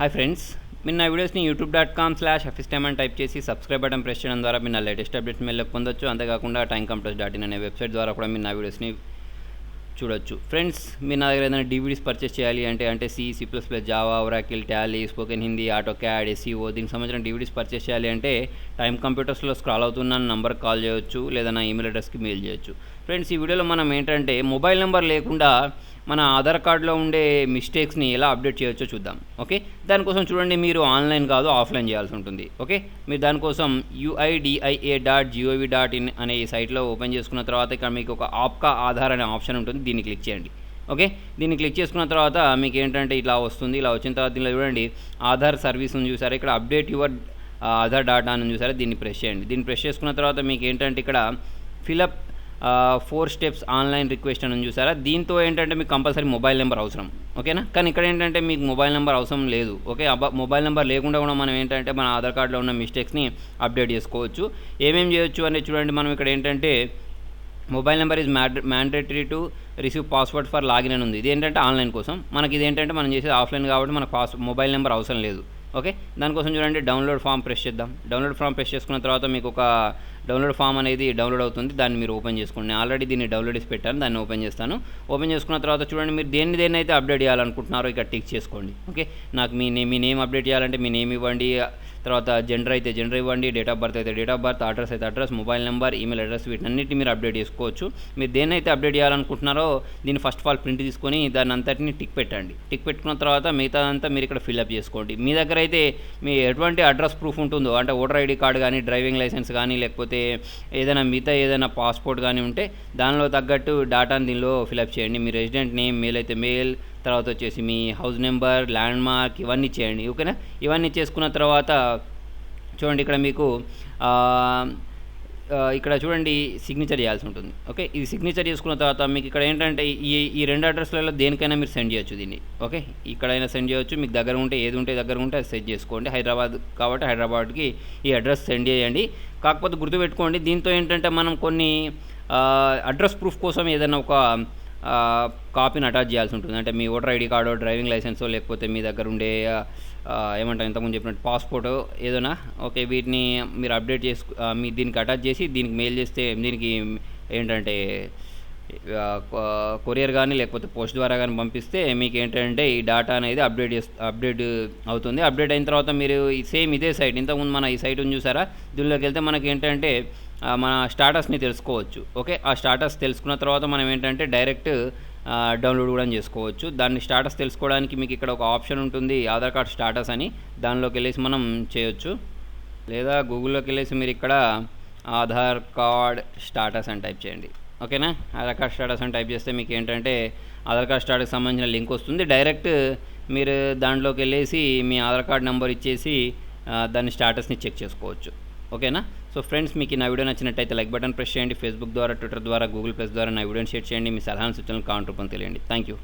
Hi friends మీరు నా వీడియోస్ని YouTube dot com slash officetime అని టైప్ చేసి సబ్స్క్రైబ్ బటన్ ప్రెస్ చేయడం ద్వారా మీరు నా లేటెస్ట్ అప్డేట్స్ మెల్ల పొందొచ్చు. అంతేకాకుండా టైం కంప్యూటర్స్ డాట్ ఇన్ అనే వెబ్సైట్ ద్వారా కూడా మీరు నా వీడియోస్ని చూడొచ్చు. ఫ్రెండ్స్ మీరు నా దగ్గర ఏదైనా డివిడీస్ పర్చేస్ చేయాలి అంటే అంటే C C plus plus Java Oracle Tally spoken Hindi auto CAD SEO దీనికి సంబంధించిన డివిడీస్ పర్చేస్ చేయాలి అంటే టైం కంప్యూటర్స్లో స్క్రాల్ అవుతున్న నంబర్కి కాల్ చేయొచ్చు లేదా నా ఈమెయిల్ అడ్రస్కి మెయిల్ చేయొచ్చు. ఫ్రెండ్స్ ఈ వీడియోలో మనం ఏంటంటే మొబైల్ నెంబర్ లేకుండా మన ఆధార్ కార్డులో ఉండే మిస్టేక్స్ని ఎలా అప్డేట్ చేయొచ్చో చూద్దాం ఓకే? దానికోసం చూడండి మీరు ఆన్లైన్ కాదు ఆఫ్లైన్ చేయాల్సి ఉంటుంది ఓకే? మీరు దానికోసం UIDAI dot G O V dot in అనే ఈ సైట్లో ఓపెన్ చేసుకున్న తర్వాత ఇక్కడ మీకు ఒక ఆప్కా ఆధార్ అనే ఆప్షన్ ఉంటుంది దీన్ని క్లిక్ చేయండి ఓకే? దీన్ని క్లిక్ చేసుకున్న తర్వాత మీకు ఏంటంటే ఇలా వస్తుంది ఇలా వచ్చిన తర్వాత దీనిలో చూడండి ఆధార్ సర్వీస్ ఉంది చూసారా? ఇక్కడ అప్డేట్ యువర్ ఆధార్ డాటా అని చూసారా? దీన్ని ప్రెస్ చేయండి దీన్ని ప్రెస్ చేసుకున్న తర్వాత మీకు ఏంటంటే ఇక్కడ fill up four steps online request అని చూసారా? దీంతో ఏంటంటే మీకు కంపల్సరీ మొబైల్ నెంబర్ అవసరం ఓకేనా? కానీ ఇక్కడ ఏంటంటే మీకు మొబైల్ నెంబర్ అవసరం లేదు ఓకే? మొబైల్ నెంబర్ లేకుండా కూడా మనం ఏంటంటే మన ఆధార్ కార్డులో ఉన్న మిస్టేక్స్ని అప్డేట్ చేసుకోవచ్చు. ఏమేమి చేయొచ్చు అనేది చూడండి మనం ఇక్కడ ఏంటంటే mobile number is mandatory to receive password for login అని ఉంది. ఇది ఏంటంటే ఆన్లైన్ కోసం. మనకి ఇదేంటంటే మనం చేసేది ఆఫ్లైన్ కాబట్టి మనకు పాస్ మొబైల్ నెంబర్ అవసరం లేదు. ఓకే? దానికోసం చూడండి డౌన్లోడ్ ఫామ్ ప్రెస్ చేద్దాం. డౌన్లోడ్ ఫామ్ ప్రెస్ చేసుకున్న తర్వాత మీకు ఒక డౌన్లోడ్ ఫామ్ అనేది డౌన్లోడ్ అవుతుంది. దాన్ని మీరు ఓపెన్ చేసుకోండి. నేను ఆల్రెడీ దీన్ని డౌన్లోడ్ చేసి పెట్టాను దాన్ని ఓపెన్ చేస్తాను. ఓపెన్ చేసుకున్న తర్వాత చూడండి మీరు దేన్ని దేన్ని అయితే అప్డేట్ చేయాలనుకుంటున్నారో ఇక్కడ టిక్ చేసుకోండి. ఓకే? నాకు మీ నేమ్ మీ నేమ్ అప్డేట్ చేయాలంటే మీ నేమ్ ఇవ్వండి. తర్వాత జెండర్ అయితే జెండర్ ఇవ్వండి డేట్ ఆఫ్ బర్త్ అయితే డేట్ ఆఫ్ బర్త్ అడ్రస్ అయితే address mobile number email address వీటన్నిటిని మీరు అప్డేట్ చేసుకోవచ్చు. మీరు దేన్నైతే అప్డేట్ చేయాలనుకుంటున్నారో దీన్ని ఫస్ట్ ఆఫ్ ఆల్ ప్రింట్ తీసుకొని దాని అంతటిని టిక్ పెట్టండి. టిక్ పెట్టుకున్న తర్వాత మిగతా అంతా మీరు ఇక్కడ ఫిల్అప్ చేసుకోండి. మీ దగ్గర అయితే మీ ఎటువంటి అడ్రస్ ప్రూఫ్ ఉంటుందో అంటే ఓటర్ ఐడి కార్డు కానీ డ్రైవింగ్ లైసెన్స్ కానీ లేకపోతే ఏదైనా మిగతా ఏదైనా పాస్పోర్ట్ కానీ ఉంటే దానిలో తగ్గట్టు డాటాని దీనిలో ఫిల్అప్ చేయండి. మీ రెసిడెంట్ నేమ్ మెయిల్ అయితే మెయిల్ తర్వాత వచ్చేసి మీ హౌస్ నెంబర్ ల్యాండ్ మార్క్ ఇవన్నీ చేయండి. ఓకేనా? ఇవన్నీ చేసుకున్న తర్వాత చూడండి ఇక్కడ మీకు ఇక్కడ చూడండి సిగ్నేచర్ చేయాల్సి ఉంటుంది. ఓకే? ఇది సిగ్నేచర్ చేసుకున్న తర్వాత మీకు ఇక్కడ ఏంటంటే ఈ ఈ రెండు అడ్రస్లలో దేనికైనా మీరు సెండ్ చేయొచ్చు దీన్ని. ఓకే? ఇక్కడైనా సెండ్ చేయొచ్చు. మీకు దగ్గర ఉంటే ఏది ఉంటే దగ్గర ఉంటే అది సెండ్ చేసుకోండి. హైదరాబాద్ కాబట్టి హైదరాబాద్కి ఈ అడ్రస్ సెండ్ చేయండి. కాకపోతే గుర్తుపెట్టుకోండి దీంతో ఏంటంటే మనం కొన్ని అడ్రస్ ప్రూఫ్ కోసం ఏదైనా ఒక కాపీని అటాచ్ చేయాల్సి ఉంటుంది. అంటే మీ ఓటర్ ఐడి కార్డో డ్రైవింగ్ లైసెన్సో లేకపోతే మీ దగ్గర ఉండే ఏమంటారు ఇంతకుముందు చెప్పినట్టు పాస్పోర్ట్ ఏదైనా ఓకే వీటిని మీరు అప్డేట్ చేసుకు మీ దీనికి అటాచ్ చేసి దీనికి మెయిల్ చేస్తే దీనికి ఏంటంటే కొరియర్ కానీ లేకపోతే పోస్ట్ ద్వారా కానీ పంపిస్తే మీకు ఏంటంటే ఈ డేటా అనేది అప్డేట్ చేస్తు అప్డేట్ అవుతుంది. అప్డేట్ అయిన తర్వాత మీరు సేమ్ ఇదే సైట్ ఇంతకుముందు మన ఈ సైట్ ఉంది చూసారా? దీనిలోకి వెళ్తే మనకి ఏంటంటే మన స్టాటస్ని తెలుసుకోవచ్చు. ఓకే? ఆ స్టాటస్ తెలుసుకున్న తర్వాత మనం ఏంటంటే డైరెక్ట్ డౌన్లోడ్ కూడా చేసుకోవచ్చు. దాన్ని స్టాటస్ తెలుసుకోవడానికి మీకు ఇక్కడ ఒక ఆప్షన్ ఉంటుంది ఆధార్ కార్డ్ స్టాటస్ అని. దానిలోకి వెళ్ళేసి మనం చేయొచ్చు. లేదా గూగుల్లోకి వెళ్ళేసి మీరు ఇక్కడ ఆధార్ కార్డ్ స్టాటస్ అని టైప్ చేయండి. ఓకేనా? ఆధార్ కార్డ్ స్టాటస్ అని టైప్ చేస్తే మీకు ఏంటంటే ఆధార్ కార్డ్ స్టాటస్కి సంబంధించిన లింక్ వస్తుంది. డైరెక్ట్ మీరు దాంట్లోకి వెళ్ళేసి మీ ఆధార్ కార్డ్ నెంబర్ ఇచ్చేసి దాని స్టాటస్ని చెక్ చేసుకోవచ్చు. ఓకేనా? సో ఫ్రెండ్స్ మీకు నా వీడియో నచ్చినట్టయితే లైక్ బటన్ ప్రెస్ చేయండి. ఫేస్బుక్ ద్వారా ట్విట్టర్ ద్వారా గూగుల్ ప్లస్ ద్వారా నా వీడియోని షేర్ చేయండి. మీ సలహాను సూచనలు కామెంట్ రూపం తెలియండి. Thank you